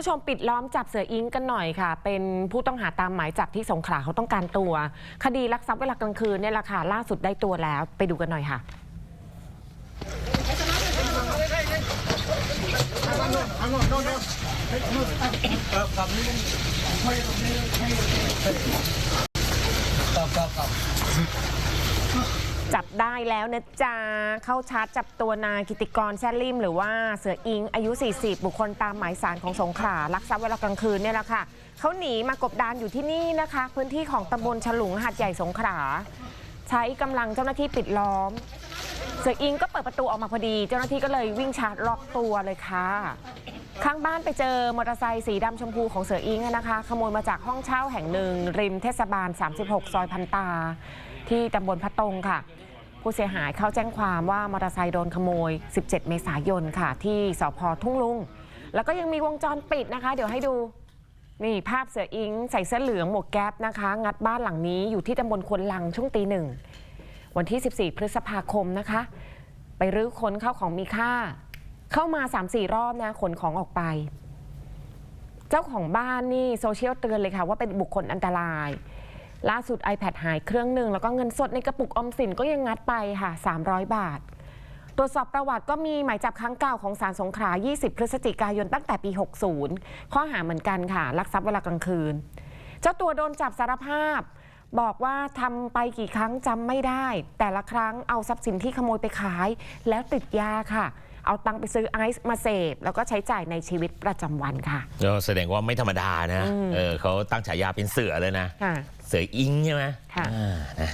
ผู้ชมปิดล้อมจับเสืออิงกันหน่อยค่ะ เป็นผู้ต้องหาตามหมายจับที่สงขลาเขาต้องการตัว คดีลักทรัพย์เวลากลางคืนเนี่ยแหละค่ะล่าสุดได้ตัวแล้วไปดูกันหน่อยค่ะ จับได้แล้วนะจ๊ะ เข้าชาร์จจับตัวนายกิติกรแซลิม หรือว่าเสืออิง อายุ 40 บุคคลตามหมายสารของสงขลาลักทรัพย์เวลากลางคืนเนี่ยแหละค่ะเขาหนีมากบดานอยู่ที่นี่นะคะ พื้นที่ของตำบลฉลุงหาดใหญ่สงขลาใช้กำลังเจ้าหน้าที่ปิดล้อม เสืออิงก็เปิดประตูออกมาพอดี เจ้าหน้าที่ก็เลยวิ่งชาร์จล็อกตัวเลยค่ะข้างบ้านไปเจอมอเตอร์ไซค์สีดำชมพูของเสืออิงนะคะ ขโมยมาจากห้องเช่าแห่งหนึ่ง ริมเทศบาล 36 ซอยพันตา ที่ตำบลพะตงค่ะ ผู้เสียหายเข้าแจ้งความว่ามอเตอร์ไซค์โดนขโมย 17 เมษายนค่ะ ที่สพทุ่งลุง แล้วก็ยังมีวงจรปิดนะคะ เดี๋ยวให้ดู นี่ภาพเสืออิง ใส่เสื้อเหลืองหมวกแก๊ปนะคะ งัดบ้านหลังนี้อยู่ที่ตำบลควนลังช่วงตีหนึ่ง วันที่ 14 พฤษภาคมนะคะ ไปรื้อค้นเข้าของมีค่า เข้ามา 3-4 รอบนะขนของออกไป เจ้าของบ้านนี่โซเชียลเตือนเลยค่ะว่าเป็นบุคคลอันตราย ล่าสุด iPad หายเครื่องหนึ่งแล้วก็เงินสดในกระปุกออมสินก็ยังงัดไปค่ะ 300 บาท ตรวจสอบประวัติก็มีหมายจับครั้งเก่าของศาลสงขลา 20 พฤศจิกายนตั้งแต่ปี 60 ข้อหาเหมือนกันค่ะ ลักทรัพย์เวลากลางคืน เจ้าตัวโดนจับสารภาพ บอกว่าทำไปกี่ครั้งจำไม่ได้ แต่ละครั้งเอาทรัพย์สินที่ขโมยไปขาย แล้วติดยาค่ะ เอาตังค์ไปซื้อไอซ์มาเสพแล้วก็ใช้จ่ายในชีวิตประจำวันค่ะก็แสดงว่าไม่ธรรมดานะอืมเออเขาตั้งฉายาเป็นเสือเลยนะค่ะเสืออิงใช่ไหมค่ะอ่านะ